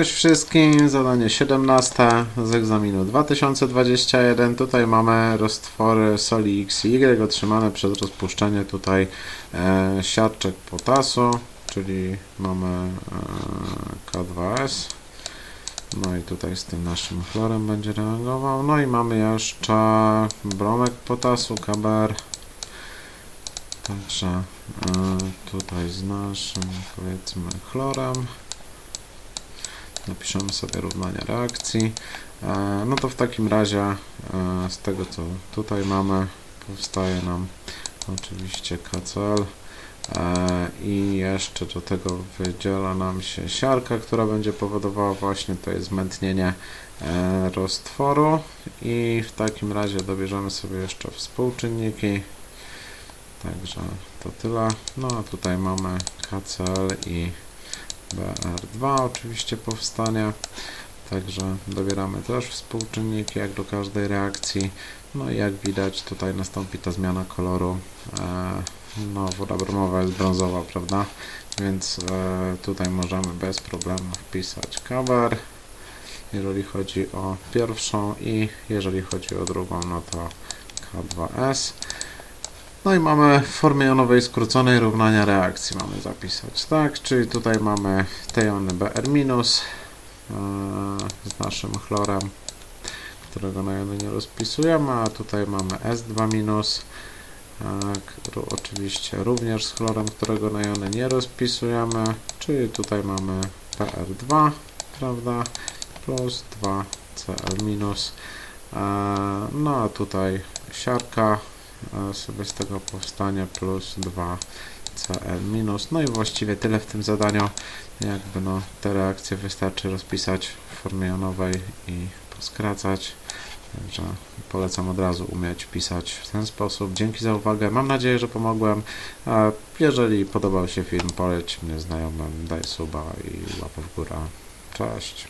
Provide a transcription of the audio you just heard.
Cześć wszystkim, zadanie 17 z egzaminu 2021. Tutaj mamy roztwory soli X i Y otrzymane przez rozpuszczenie tutaj e, siarczek potasu, czyli mamy e, K2S. No i tutaj z tym naszym chlorem będzie reagował. No i mamy jeszcze bromek potasu, KBR. Także e, tutaj z naszym powiedzmy chlorem. Napiszemy sobie równania reakcji. E, No to w takim razie e, z tego co tutaj mamy powstaje nam oczywiście KCl e, i jeszcze do tego wydziela nam się siarka, która będzie powodowała właśnie to zmętnienie roztworu i w takim razie dobierzemy sobie jeszcze współczynniki. Także to tyle. No a tutaj mamy KCl i BR2 oczywiście powstanie. Także dobieramy też współczynniki jak do każdej reakcji. No i jak widać tutaj nastąpi ta zmiana koloru. E, no woda bromowa jest brązowa, prawda? Więc e, tutaj możemy bez problemu wpisać kabar. Jeżeli chodzi o pierwszą i jeżeli chodzi o drugą, no to K2S. No i mamy w formie jonowej skróconej równania reakcji mamy zapisać, tak? Czyli tutaj mamy te jony Br- yy, z naszym chlorem, którego na jony nie rozpisujemy, a tutaj mamy S2-, yy, k- oczywiście również z chlorem, którego na jony nie rozpisujemy, czyli tutaj mamy Pr2, prawda, plus 2Cl-. Yy, no a tutaj siarka e, sobie z tego powstanie plus 2 Cl minus. No i właściwie tyle w tym zadaniu. Jakby no te reakcje wystarczy rozpisać w formie jonowej i poskracać. Także polecam od razu umieć pisać w ten sposób. Dzięki za uwagę. Mam nadzieję, że pomogłem. Jeżeli podobał się film, poleć mnie znajomym, daj suba i łapę w górę. Cześć.